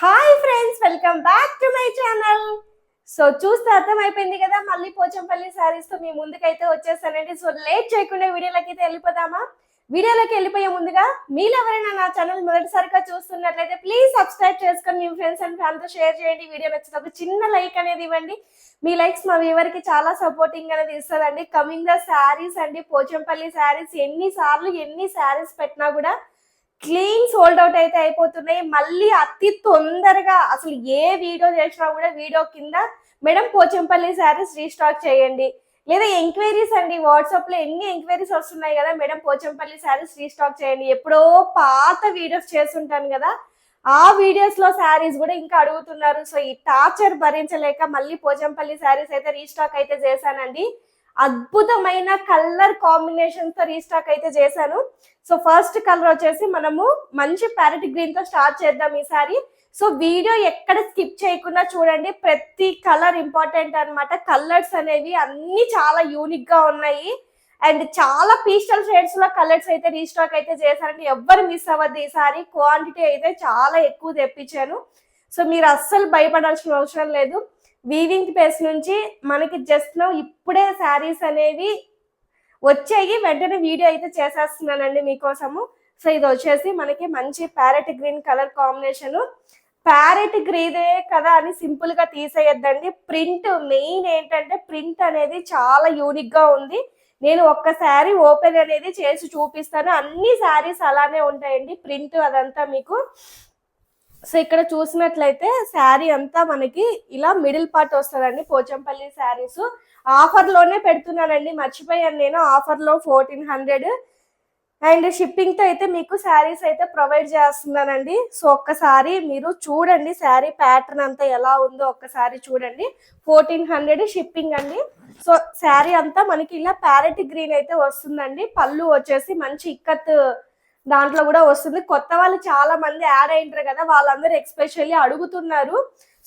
Hi friends welcome back to my channel so చూస్తే అర్థమైపోయింది కదా మళ్ళీ పోచంపల్లి శారీస్తో మీ ముందుకైతే వచ్చేసానండి సో లేట్ చేయకుండా వీడియోలోకి అయితే వెళ్ళిపోదామా? వీడియోలోకి వెళ్ళిపోయే ముందుగా మీరు ఎవరైనా నా ఛానల్ మొదటిసారిగా చూస్తున్నట్లయితే ప్లీజ్ సబ్స్క్రైబ్ చేసుకొని మీ ఫ్రెండ్స్ అండ్ ఫ్యామిలీతో షేర్ చేయండి. వీడియో నచ్చినప్పుడు చిన్న లైక్ అనేది ఇవ్వండి. మీ లైక్స్ మా వ్యూవర్ చాలా సపోర్టింగ్ అనేది ఇస్తుందండి. కమింగ్ ద శారీస్ అండి పోచంపల్లి శారీస్ ఎన్ని సార్లు ఎన్ని శారీస్ పెట్టినా కూడా క్లీన్ సోల్డ్ అవుట్ అయితే అయిపోతున్నాయి. మళ్ళీ అతి తొందరగా అసలు ఏ వీడియో చేసినా కూడా వీడియో కింద మేడం పోచంపల్లి శారీస్ రీస్టాక్ చేయండి. లేదా ఎంక్వైరీస్ అండి. వాట్సాప్లో ఎన్ని ఎంక్వైరీస్ వస్తున్నాయి కదా మేడం పోచంపల్లి శారీస్ రీస్టాక్ చేయండి. ఎప్పుడో పాత వీడియోస్ చేస్తుంటాను కదా ఆ వీడియోస్లో శారీస్ కూడా ఇంకా అడుగుతున్నారు. సో ఈ టార్చర్ భరించలేక మళ్ళీ పోచంపల్లి శారీస్ అయితే రీస్టాక్ అయితే చేశానండి. అద్భుతమైన కలర్ కాంబినేషన్తో రీస్టాక్ అయితే చేశాను. సో ఫస్ట్ కలర్ వచ్చేసి మనము మంచి ప్యారెట్ గ్రీన్తో స్టార్ట్ చేద్దాం ఈసారి. సో వీడియో ఎక్కడ స్కిప్ చేయకుండా చూడండి. ప్రతి కలర్ ఇంపార్టెంట్ అనమాట కలర్స్ అనేవి అన్ని చాలా యూనిక్గా ఉన్నాయి. అండ్ చాలా పీస్టల్ షేడ్స్లో కలర్స్ అయితే రీస్టాక్ అయితే చేశారండి. ఎవ్వరు మిస్ అవ్వద్దు ఈసారి. క్వాంటిటీ అయితే చాలా ఎక్కువ తెప్పించాను. సో మీరు అస్సలు భయపడాల్సిన అవసరం లేదు. వీవింగ్ పేస్ నుంచి మనకి జస్ట్ ఇప్పుడే శారీస్ అనేవి వచ్చాయి. వెంటనే వీడియో అయితే చేసేస్తున్నానండి మీకోసము. సో ఇది వచ్చేసి మనకి మంచి parrot green colour combination parrot గ్రీనే కదా అని సింపుల్గా తీసేయద్దండి. ప్రింట్ మెయిన్ ఏంటంటే ప్రింట్ అనేది చాలా యూనిక్గా ఉంది. నేను ఒక్క శారీ ఓపెన్ అనేది చేసి చూపిస్తాను. అన్ని శారీస్ అలానే ఉంటాయండి. ప్రింట్ అదంతా మీకు సో ఇక్కడ చూసినట్లయితే శారీ అంతా మనకి ఇలా మిడిల్ పార్ట్ వస్తుందండి. పోచంపల్లి శారీస్. ఆఫర్లోనే పెడుతున్నానండి. మర్చిపోయాను నేను. ఆఫర్లో ఫోర్టీన్ హండ్రెడ్. అండ్ షిప్పింగ్తో అయితే మీకు శారీస్ అయితే ప్రొవైడ్ చేస్తున్నానండి. సో ఒక్కసారి మీరు చూడండి శారీ ప్యాటర్న్ అంతా ఎలా ఉందో ఒక్కసారి చూడండి. ఫోర్టీన్ హండ్రెడ్ షిప్పింగ్ అండి. సో శారీ అంతా మనకి ఇలా ప్యారెట్ గ్రీన్ అయితే వస్తుందండి. పళ్ళు వచ్చేసి మంచి ఇక్కత్ దాంట్లో కూడా వస్తుంది. కొత్త వాళ్ళు చాలా మంది యాడ్ అయింటారు కదా వాళ్ళందరూ ఎక్స్పెషల్లీ అడుగుతున్నారు.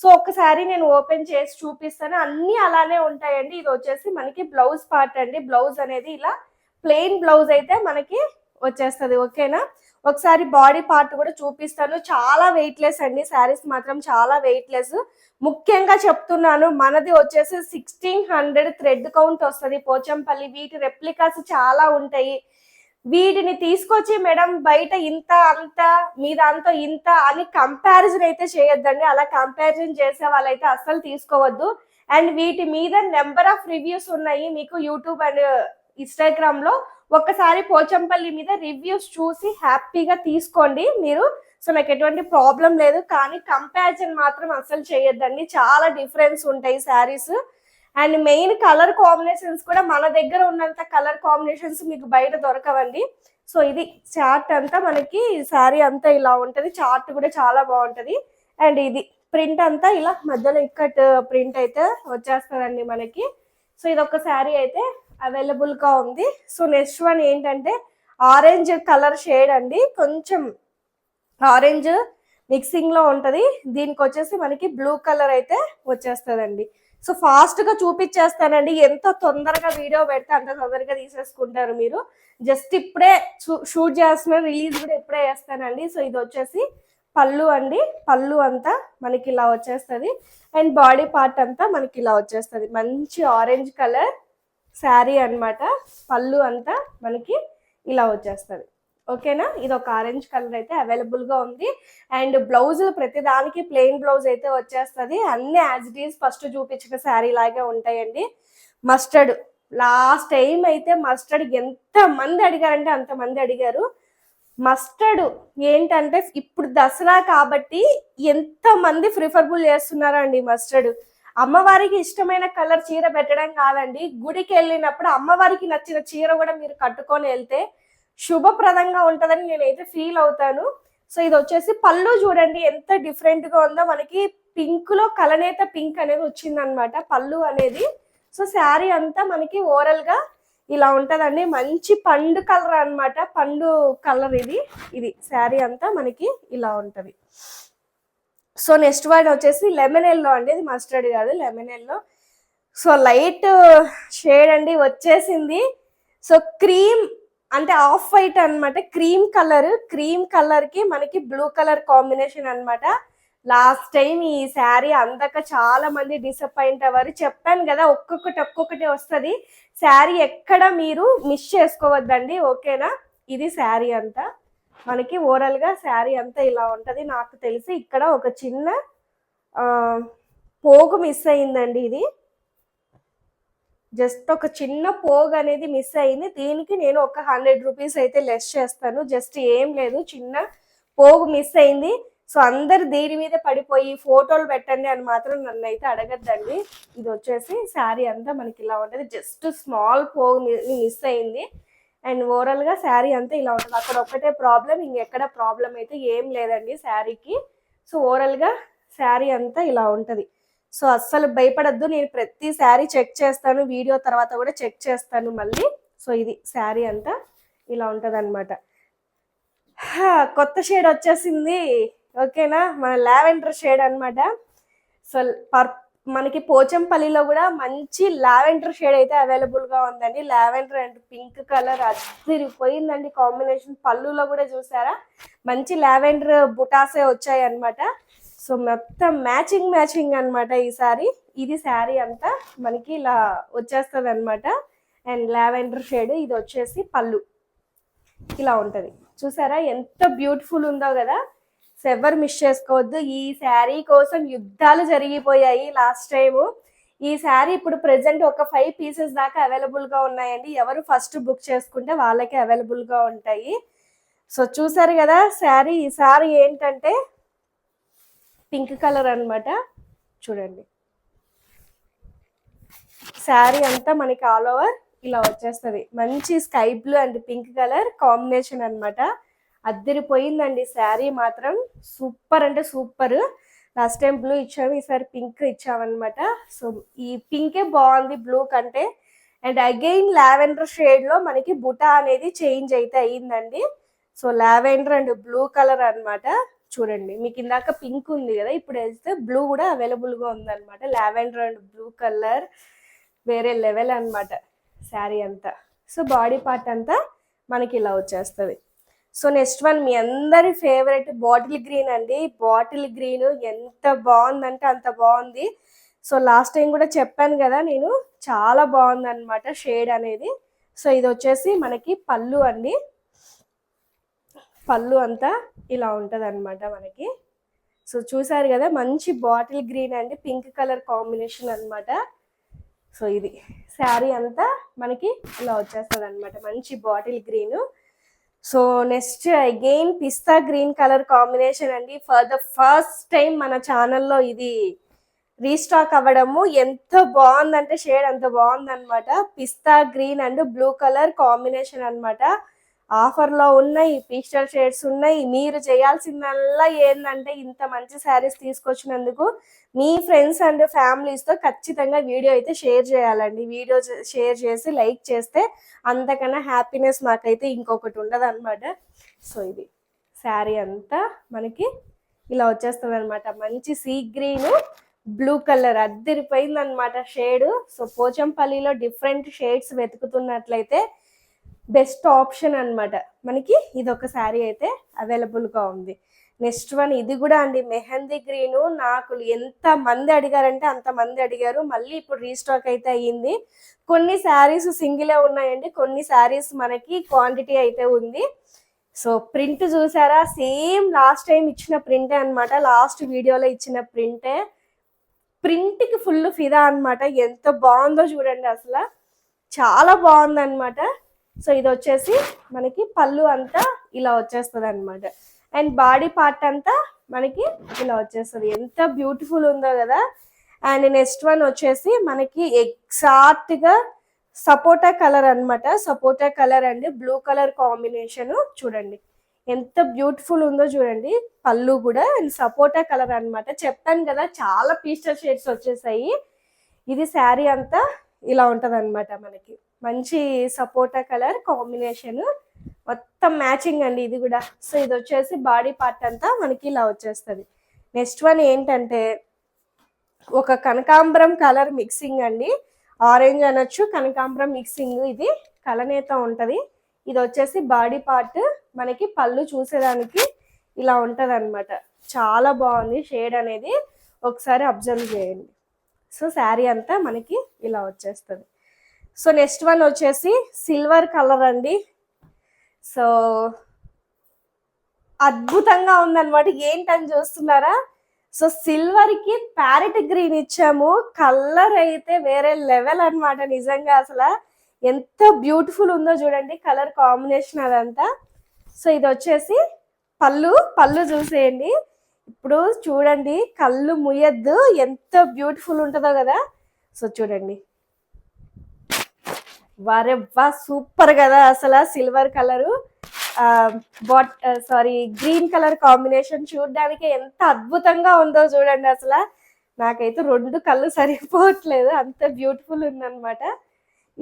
సో ఒక్కసారి నేను ఓపెన్ చేసి చూపిస్తాను. అన్ని అలానే ఉంటాయండి. ఇది వచ్చేసి మనకి బ్లౌజ్ పార్ట్ అండి. బ్లౌజ్ అనేది ఇలా ప్లెయిన్ బ్లౌజ్ అయితే మనకి వచ్చేస్తుంది. ఓకేనా? ఒకసారి బాడీ పార్ట్ కూడా చూపిస్తాను. చాలా వెయిట్లెస్ అండి. శారీస్ మాత్రం చాలా వెయిట్లెస్ ముఖ్యంగా చెప్తున్నాను మనది వచ్చేసి సిక్స్టీన్ హండ్రెడ్ థ్రెడ్ కౌంట్ వస్తుంది. పోచంపల్లి వీటి రెప్లికాస్ చాలా ఉంటాయి. వీటిని తీసుకొచ్చి మేడం బయట ఇంత అంత మీ దాంతో ఇంత అని కంపారిజన్ అయితే చేయొద్దండి. అలా కంపారిజన్ చేసే వాళ్ళైతే అస్సలు తీసుకోవద్దు. అండ్ వీటి మీద నెంబర్ ఆఫ్ రివ్యూస్ ఉన్నాయి. మీకు యూట్యూబ్ అండ్ ఇన్స్టాగ్రామ్లో ఒక్కసారి పోచంపల్లి మీద రివ్యూస్ చూసి హ్యాపీగా తీసుకోండి మీరు. సో నాకు ఎటువంటి ప్రాబ్లం లేదు. కానీ కంపారిజన్ మాత్రం అస్సలు చేయొద్దండి. చాలా డిఫరెన్స్ ఉంటాయి saris and main colour combinations కూడా మన దగ్గర ఉన్నంత కలర్ కాంబినేషన్స్ మీకు బయట దొరకవండి. సో ఇది చార్ట్ అంతా మనకి శారీ అంతా ఇలా ఉంటుంది. చార్ట్ కూడా చాలా బాగుంటుంది. అండ్ ఇది ప్రింట్ అంతా ఇలా మధ్యలో ఇక్కట్ ప్రింట్ అయితే వచ్చేస్తుందండి మనకి. సో ఇది ఒక శారీ అయితే అవైలబుల్గా ఉంది. సో నెక్స్ట్ వన్ ఏంటంటే ఆరెంజ్ కలర్ షేడ్ అండి. కొంచెం ఆరెంజ్ మిక్సింగ్లో ఉంటుంది. దీనికి వచ్చేసి మనకి బ్లూ కలర్ అయితే వచ్చేస్తుందండి. సో ఫాస్ట్గా చూపించేస్తానండి. ఎంత తొందరగా వీడియో పెడితే అంత తొందరగా తీసేసుకుంటారు మీరు. జస్ట్ ఇప్పుడే షూట్ చేస్తున్న రిలీజ్ కూడా ఇప్పుడే చేస్తానండి. సో ఇది వచ్చేసి పళ్ళు అండి. పళ్ళు అంతా మనకి ఇలా వచ్చేస్తుంది. అండ్ బాడీ పార్ట్ అంతా మనకి ఇలా వచ్చేస్తుంది. మంచి ఆరెంజ్ కలర్ శారీ అన్నమాట. పళ్ళు అంతా మనకి ఇలా వచ్చేస్తుంది. ఓకేనా? ఇది ఒక ఆరెంజ్ కలర్ అయితే అవైలబుల్గా ఉంది. అండ్ బ్లౌజులు ప్రతి దానికి ప్లెయిన్ బ్లౌజ్ అయితే వచ్చేస్తుంది. అన్ని యాజ్ ఇట్ ఈస్ ఫస్ట్ చూపించిన శారీ లాగే ఉంటాయండి. మస్టర్డ్. లాస్ట్ టైం అయితే మస్టర్డ్ ఎంత మంది అడిగారంటే అంత మంది అడిగారు. మస్టర్డ్ ఏంటంటే ఇప్పుడు దసరా కాబట్టి ఎంత మంది ప్రిఫర్బుల్ చేస్తున్నారండి మస్టర్డ్. అమ్మవారికి ఇష్టమైన కలర్ చీర పెట్టడం కాదండి. గుడికి వెళ్ళినప్పుడు అమ్మవారికి నచ్చిన చీర కూడా మీరు కట్టుకొని వెళ్తే శుభప్రదంగా ఉంటుందని నేనైతే ఫీల్ అవుతాను. సో ఇది వచ్చేసి పళ్ళు చూడండి ఎంత డిఫరెంట్గా ఉందో. మనకి పింక్లో కలనేత పింక్ అనేది వచ్చిందనమాట పళ్ళు అనేది. సో శారీ అంతా మనకి ఓవరల్గా ఇలా ఉంటుందండి. మంచి పండు కలర్ అన్నమాట పండు కలర్ ఇది. ఇది శారీ అంతా మనకి ఇలా ఉంటుంది. సో నెక్స్ట్ వన్ వచ్చేసి లెమన్ ఎల్లో అండి. ఇది మస్టర్డ్ కాదు lemon yellow. So light shade అండి వచ్చేసింది. సో క్రీమ్ అంటే ఆఫ్ వైట్ అనమాట క్రీమ్ కలర్ క్రీమ్ కలర్కి మనకి బ్లూ కలర్ కాంబినేషన్ అనమాట లాస్ట్ టైం ఈ శారీ అందక చాలా మంది డిసప్పాయింట్ అవ్వరు. చెప్పాను కదా ఒక్కొక్కటి ఒక్కొక్కటి వస్తుంది. శారీ ఎక్కడ మీరు మిస్ చేసుకోవద్దండి ఓకేనా? ఇది శారీ అంతా. మనకి ఓవరాల్గా శారీ అంతా ఇలా ఉంటది. నాకు తెలిసి ఇక్కడ ఒక చిన్న పోగు మిస్ అయిందండి ఇది. జస్ట్ ఒక చిన్న పోగు అనేది మిస్ అయింది. దీనికి నేను ఒక హండ్రెడ్ రూపీస్ అయితే లెస్ చేస్తాను. జస్ట్ ఏం లేదు చిన్న పోగు మిస్ అయింది. సో అందరు దీని మీద పడిపోయి ఫోటోలు పెట్టండి అని మాత్రం నన్ను అయితే అడగద్దండి. ఇది వచ్చేసి శారీ అంతా మనకి ఇలా ఉంటుంది. జస్ట్ స్మాల్ పోగు మిస్ అయింది. అండ్ ఓవరాల్గా శారీ అంతా ఇలా ఉంటుంది. అక్కడ ఒక్కటే ప్రాబ్లం ఇంకెక్కడ ప్రాబ్లం అయితే ఏం లేదండి శారీకి. సో ఓవరాల్గా శారీ అంతా ఇలా ఉంటుంది. సో అస్సలు భయపడద్దు. నేను ప్రతి శారీ చెక్ చేస్తాను. వీడియో తర్వాత కూడా చెక్ చేస్తాను మళ్ళీ. సో ఇది శారీ అంతా ఇలా ఉంటుంది అనమాట కొత్త షేడ్ వచ్చేసింది. ఓకేనా? మన లావెండర్ షేడ్ అనమాట సో పర్ మనకి పోచంపల్లిలో కూడా మంచి లావెండర్ షేడ్ అయితే అవైలబుల్గా ఉందండి. లావెండర్ అండ్ పింక్ కలర్ అదిరిపోయిందండి కాంబినేషన్. పళ్ళులో కూడా చూసారా? మంచి లావెండర్ బుటాసే వచ్చాయి అనమాట సో మొత్తం మ్యాచింగ్ మ్యాచింగ్ అన్నమాట ఈ సారీ. ఇది శారీ అంతా మనకి ఇలా వచ్చేస్తుంది అనమాట అండ్ లావెండర్ షేడ్ ఇది వచ్చేసి పళ్ళు. ఇలా ఉంటుంది. చూసారా? ఎంత బ్యూటిఫుల్ ఉందో కదా? సో ఎవరు మిస్ చేసుకోవద్దు. ఈ శారీ కోసం యుద్ధాలు జరిగిపోయాయి లాస్ట్ టైం ఈ శారీ ఇప్పుడు ప్రెసెంట్ ఒక ఫైవ్ పీసెస్ దాకా అవైలబుల్గా ఉన్నాయండి. ఎవరు ఫస్ట్ బుక్ చేసుకుంటే వాళ్ళకి అవైలబుల్గా ఉంటాయి. సో చూసారు కదా? శారీ ఈ శారీ ఏంటంటే పింక్ కలర్ అనమాట చూడండి. శారీ అంతా మనకి ఆల్ ఓవర్ ఇలా వచ్చేస్తుంది. మంచి sky blue and pink colour combination అనమాట అద్దరిపోయిందండి శారీ మాత్రం. సూపర్ అంటే సూపర్. లాస్ట్ టైం బ్లూ ఇచ్చాము ఈసారి పింక్ ఇచ్చామన్నమాట. సో ఈ పింకే బాగుంది బ్లూ కంటే. అండ్ అగైన్ లావెండర్ షేడ్లో మనకి బుటా అనేది చేంజ్ అయితే అయ్యిందండి. So lavender and blue colour అనమాట చూడండి. మీకు ఇందాక పింక్ ఉంది కదా ఇప్పుడు వేస్తే బ్లూ కూడా అవైలబుల్గా ఉందన్నమాట. లావెండర్ అండ్ బ్లూ కలర్ వేరే లెవెల్ అన్నమాట శారీ అంతా. సో బాడీ పార్ట్ అంతా మనకి ఇలా వచ్చేస్తుంది. సో నెక్స్ట్ వన్ మీ అందరి ఫేవరెట్ బాటిల్ గ్రీన్ అండి. బాటిల్ గ్రీన్ ఎంత బాగుందంటే అంత బాగుంది. సో లాస్ట్ టైం కూడా చెప్పాను కదా నేను చాలా బాగుంది అనమాట షేడ్ అనేది. సో ఇది వచ్చేసి మనకి పళ్ళు అండి. పళ్ళు అంతా ఇలా ఉంటుంది అనమాట మనకి. సో చూసారు కదా మంచి bottle green and pink colour combination అన్నమాట. సో ఇది శారీ అంతా మనకి ఇలా వచ్చేస్తుంది అనమాట మంచి bottle green. So next again pista green colour combination అండి. ఫర్ ద ఫస్ట్ టైం మన ఛానల్లో ఇది రీస్టాక్ అవ్వడము ఎంత బాగుందంటే షేడ్ అంత బాగుంది అనమాట pista green and blue colour combination అన్నమాట. ఆఫర్లో ఉన్నాయి పిస్టల్ షేడ్స్ ఉన్నాయి. మీరు చేయాల్సిందల్లా ఏంటంటే ఇంత మంచి శారీస్ తీసుకొచ్చినందుకు మీ ఫ్రెండ్స్ అండ్ ఫ్యామిలీస్తో ఖచ్చితంగా వీడియో అయితే షేర్ చేయాలండి. వీడియో షేర్ చేసి లైక్ చేస్తే అంతకన్నా హ్యాపీనెస్ మాకైతే ఇంకొకటి ఉండదు అనమాట సో ఇది శారీ అంతా మనకి ఇలా వచ్చేస్తుంది అనమాట మంచి సీ గ్రీన్ బ్లూ కలర్ అద్దరిపోయింది అనమాట షేడ్. సో పోచంపల్లిలో డిఫరెంట్ షేడ్స్ వెతుకుతున్నట్లయితే బెస్ట్ ఆప్షన్ అనమాట మనకి ఇది ఒక శారీ అయితే అవైలబుల్గా ఉంది. నెక్స్ట్ వన్ ఇది కూడా అండి మెహందీ గ్రీను. నాకు ఎంత మంది అడిగారంటే అంత మంది అడిగారు. మళ్ళీ ఇప్పుడు రీస్టాక్ అయితే అయ్యింది. కొన్ని శారీస్ సింగిలే ఉన్నాయండి. కొన్ని శారీస్ మనకి క్వాంటిటీ అయితే ఉంది. సో ప్రింట్ చూసారా? సేమ్ లాస్ట్ టైం ఇచ్చిన ప్రింటే అనమాట లాస్ట్ వీడియోలో ఇచ్చిన ప్రింటే. ప్రింట్కి ఫుల్ ఫిదా అనమాట ఎంత బాగుందో చూడండి అసలు. చాలా బాగుంది అనమాట సో ఇది వచ్చేసి మనకి పళ్ళు అంతా ఇలా వచ్చేస్తుంది అనమాట అండ్ బాడీ పార్ట్ అంతా మనకి ఇలా వచ్చేస్తుంది. ఎంత బ్యూటిఫుల్ ఉందో కదా. అండ్ నెక్స్ట్ వన్ వచ్చేసి మనకి ఎగ్జాక్ట్గా సపోటా కలర్ అనమాట sapota colour and blue colour combination చూడండి. ఎంత బ్యూటిఫుల్ ఉందో చూడండి. పళ్ళు కూడా అండ్ సపోటా కలర్ అనమాట చెప్పాను కదా చాలా పీస్టల్ షేడ్స్ వచ్చేసాయి. ఇది శారీ అంతా ఇలా ఉంటది మనకి. మంచి సపోటా కలర్ కాంబినేషన్ మొత్తం మ్యాచింగ్ అండి ఇది కూడా. సో ఇది వచ్చేసి బాడీ పార్ట్ అంతా మనకి ఇలా వచ్చేస్తుంది. నెక్స్ట్ వన్ ఏంటంటే ఒక కనకాంబరం కలర్ మిక్సింగ్ అండి. ఆరెంజ్ అనొచ్చు కనకాంబరం మిక్సింగ్ ఇది కలనేత ఉంటుంది. ఇది వచ్చేసి బాడీ పార్ట్ మనకి పళ్ళు చూసేదానికి ఇలా ఉంటుంది అనమాట చాలా బాగుంది షేడ్ అనేది. ఒకసారి అబ్జర్వ్ చేయండి. సో శారీ అంతా మనకి ఇలా వచ్చేస్తుంది. సో నెక్స్ట్ వన్ వచ్చేసి సిల్వర్ కలర్ అండి. సో అద్భుతంగా ఉందన్నమాట. ఏంటని చూస్తున్నారా? సో సిల్వర్కి ప్యారెట్ గ్రీన్ ఇచ్చాము. కలర్ అయితే వేరే లెవెల్ అనమాట నిజంగా అసలు. ఎంత బ్యూటిఫుల్ ఉందో చూడండి కలర్ కాంబినేషన్ అదంతా. సో ఇది వచ్చేసి పళ్ళు పళ్ళు చూసేయండి. ఇప్పుడు చూడండి కళ్ళు ముయ్యద్దు. ఎంత బ్యూటిఫుల్ ఉంటుందో కదా. సో చూడండి. వారే సూపర్ కదా అసలు silver colour. But sari green colour combination చూడడానికి ఎంత అద్భుతంగా ఉందో చూడండి అసలు. నాకైతే రెండు కళ్ళు సరిపోవట్లేదు. అంత బ్యూటిఫుల్ ఉందన్నమాట.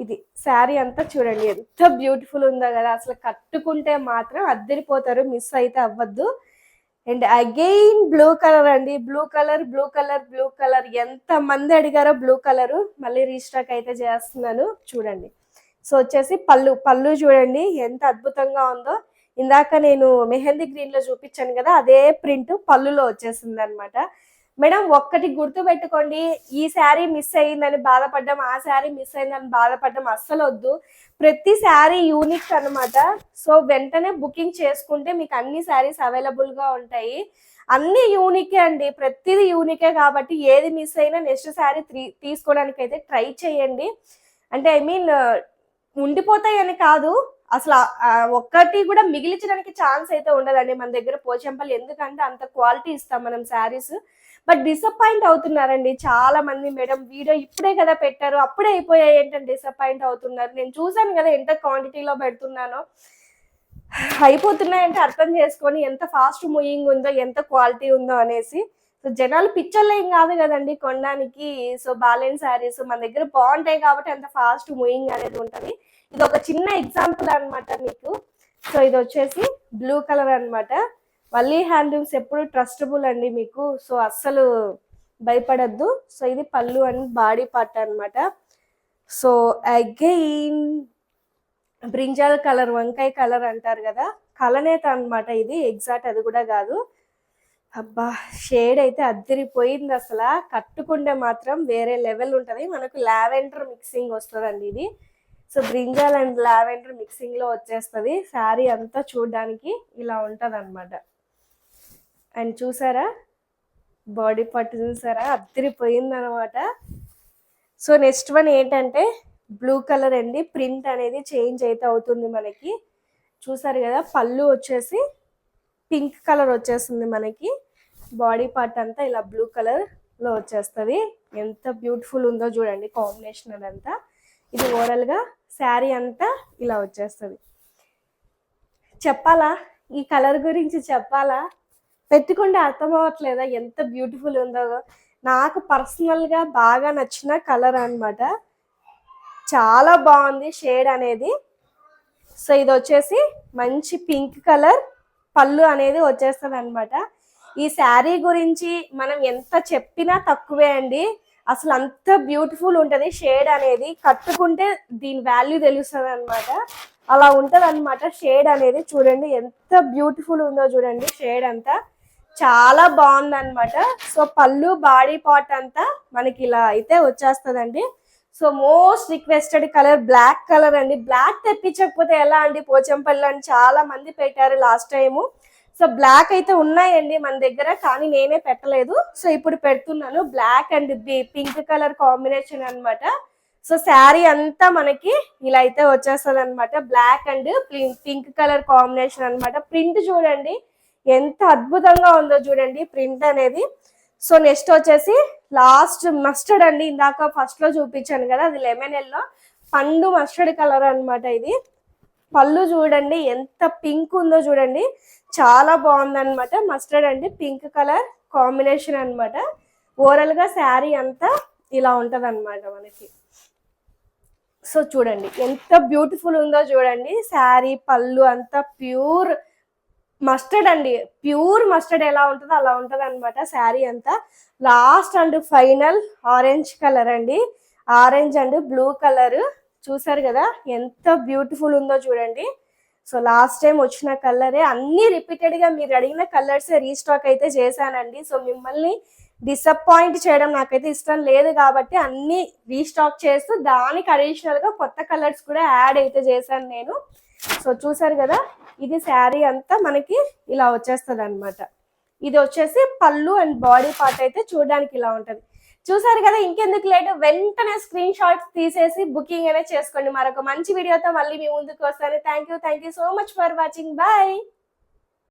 ఇది శారీ అంతా చూడండి ఎంత బ్యూటిఫుల్ ఉందో కదా. అసలు కట్టుకుంటే మాత్రం అద్దరిపోతారు మిస్ అయితే అవ్వద్దు. అండ్ అగైన్ బ్లూ కలర్ అండి. Blue colour blue colour blue colour ఎంత మంది అడిగారో బ్లూ కలర్ మళ్ళీ రీస్టాక్ అయితే చేస్తున్నాను. చూడండి. సో వచ్చేసి పళ్ళు. పళ్ళు చూడండి. ఎంత అద్భుతంగా ఉందో. ఇందాక నేను మెహందీ గ్రీన్లో చూపించాను కదా అదే ప్రింట్ పళ్ళులో వచ్చేసింది అనమాట మేడం ఒక్కటి గుర్తు పెట్టుకోండి ఈ శారీ మిస్ అయ్యిందని బాధపడ్డం ఆ శారీ మిస్ అయిందని బాధపడ్డం అస్సలు వద్దు ప్రతి శారీ యూనిక్ అన్నమాట. సో వెంటనే బుకింగ్ చేసుకుంటే మీకు అన్ని శారీస్ అవైలబుల్గా ఉంటాయి. అన్ని యూనికే అండి. ప్రతిదీ యూనికే కాబట్టి ఏది మిస్ అయినా నెక్స్ట్ శారీ తీసుకోవడానికి అయితే ట్రై చేయండి. అంటే ఐ మీన్ ఉండిపోతాయని కాదు. అసలు ఒక్కటి కూడా మిగిలించడానికి ఛాన్స్ అయితే ఉండదండి. మన దగ్గర పోచంపల్లి ఎందుకంటే అంత క్వాలిటీ ఇస్తాం మనం శారీస్. బట్ డిసప్పాయింట్ అవుతున్నారండి చాలా మంది మేడం. వీడియో ఇప్పుడే కదా పెట్టారు. అప్పుడే అయిపోయాయి ఏంటంటే డిసప్పాయింట్ అవుతున్నారు. నేను చూశాను కదా ఎంత క్వాంటిటీలో పెడుతున్నానో. అయిపోతున్నాయంటే అర్థం చేసుకొని ఎంత ఫాస్ట్ మూవింగ్ ఉందో ఎంత క్వాలిటీ ఉందో అనేసి. సో జనాలు పిక్చర్లు ఏం కాదు కదండి కొనడానికి. సో బ్యాలెన్స్ శారీస్ మన దగ్గర బాగుంటాయి కాబట్టి అంత ఫాస్ట్ మూవింగ్ అనేది ఉంటుంది. ఇది ఒక చిన్న ఎగ్జాంపుల్ అనమాట మీకు. సో ఇది వచ్చేసి బ్లూ కలర్ అన్నమాట. వల్లీ హ్యాండ్లూమ్స్ ఎప్పుడు ట్రస్టబుల్ అండి మీకు. సో అస్సలు భయపడద్దు. సో ఇది పళ్ళు అండ్ బాడీ పార్ట్ అనమాట సో అగైన్ బ్రింజాల్ కలర్ వంకాయ కలర్ అంటారు కదా. కలనేత అనమాట ఇది. ఎగ్జాక్ట్ అది కూడా కాదు. అబ్బా షేడ్ అయితే అద్దరిపోయింది అసలు. కట్టుకుంటే మాత్రం వేరే లెవెల్ ఉంటుంది. మనకు లావెండర్ మిక్సింగ్ వస్తుందండి ఇది. సో బ్రింజాల్ అండ్ లావెండర్ మిక్సింగ్లో వచ్చేస్తుంది. శారీ అంతా చూడడానికి ఇలా ఉంటుంది అనమాట అండ్ చూసారా? బాడీ పార్ట్ చూసారా? అద్దరిపోయింది అనమాట సో నెక్స్ట్ వన్ ఏంటంటే బ్లూ కలర్ అండి. ప్రింట్ అనేది చేంజ్ అయితే అవుతుంది మనకి. చూసారు కదా పళ్ళు వచ్చేసి పింక్ కలర్ వచ్చేస్తుంది మనకి. బాడీ పార్ట్ అంతా ఇలా బ్లూ కలర్లో వచ్చేస్తుంది. ఎంత బ్యూటిఫుల్ ఉందో చూడండి కాంబినేషన్ అదంతా. ఇది ఓవరాల్గా శారీ అంతా ఇలా వచ్చేస్తుంది. చెప్పాలా? ఈ కలర్ గురించి చెప్పాలా? పెట్టుకుంటే అర్థం అవ్వట్లేదా? ఎంత బ్యూటిఫుల్ ఉందో. నాకు పర్సనల్గా బాగా నచ్చిన కలర్ అనమాట చాలా బాగుంది షేడ్ అనేది. సో ఇది వచ్చేసి మంచి పింక్ కలర్ పళ్ళు అనేది వచ్చేస్తుంది అనమాట ఈ శారీ గురించి మనం ఎంత చెప్పినా తక్కువే అండి. అసలు అంత బ్యూటిఫుల్ ఉంటుంది షేడ్ అనేది. కట్టుకుంటే దీని వాల్యూ తెలుస్తుంది అనమాట అలా ఉంటుంది అనమాట షేడ్ అనేది. చూడండి ఎంత బ్యూటిఫుల్ ఉందో చూడండి షేడ్ అంతా. చాలా బాగుంది అనమాట సో పళ్ళు బాడీ పార్ట్ అంతా మనకి ఇలా అయితే వచ్చేస్తదండి. So most requested colour black colour అండి. బ్లాక్ తెప్పించకపోతే ఎలా అండి? పోచంపల్లి అని చాలా మంది పెట్టారు లాస్ట్ టైము. సో బ్లాక్ అయితే ఉన్నాయండి మన దగ్గర కానీ నేనే పెట్టలేదు. సో ఇప్పుడు పెడుతున్నాను. Black and pink colour combination అన్నమాట. సో శారీ అంతా మనకి ఇలా అయితే వచ్చేస్తుంది అనమాట black and pink colour combination అన్నమాట. ప్రింట్ చూడండి. ఎంత అద్భుతంగా ఉందో చూడండి ప్రింట్ అనేది. సో నెక్స్ట్ వచ్చేసి లాస్ట్ మస్టర్డ్ అండి. ఇందాక ఫస్ట్లో చూపించాను కదా అది లెమన్ ఎల్లో పండు మస్టర్డ్ కలర్ అన్నమాట ఇది. పళ్ళు చూడండి ఎంత పింక్ ఉందో చూడండి. చాలా బాగుంది అనమాట మస్టర్డ్ అండి పింక్ కలర్ కాంబినేషన్ అన్నమాట. ఓవరాల్గా శారీ అంతా ఇలా ఉంటది మనకి. సో చూడండి ఎంత బ్యూటిఫుల్ ఉందో చూడండి. శారీ పళ్ళు అంతా ప్యూర్ మస్టర్డ్ అండి. ప్యూర్ మస్టర్డ్ ఎలా ఉంటుందో అలా ఉంటుంది అనమాట శారీ అంతా. Last and final orange colour అండి. ఆరెంజ్ అండ్ బ్లూ కలర్ చూసారు కదా? ఎంత బ్యూటిఫుల్ ఉందో చూడండి. సో లాస్ట్ టైం వచ్చిన కలరే అన్ని రిపీటెడ్గా మీరు అడిగిన కలర్సే రీస్టాక్ అయితే చేశానండి. సో మిమ్మల్ని డిసప్పాయింట్ చేయడం నాకైతే ఇష్టం లేదు కాబట్టి అన్ని రీస్టాక్ చేస్తూ దానికి అడిషనల్గా కొత్త కలర్స్ కూడా యాడ్ అయితే చేశాను నేను. సో చూసారు కదా ఇది శారీ అంతా మనకి ఇలా వచ్చేస్తుంది అనమాట ఇది వచ్చేసి పళ్ళు అండ్ బాడీ పార్ట్ అయితే చూడడానికి ఇలా ఉంటుంది. చూసారు కదా ఇంకెందుకు లేట్? వెంటనే స్క్రీన్ షాట్స్ తీసేసి బుకింగ్ అనేది చేసుకోండి. మరొక మంచి వీడియోతో మళ్ళీ మీ ముందుకు వస్తాను. Thank you thank you so much for watching. Bye!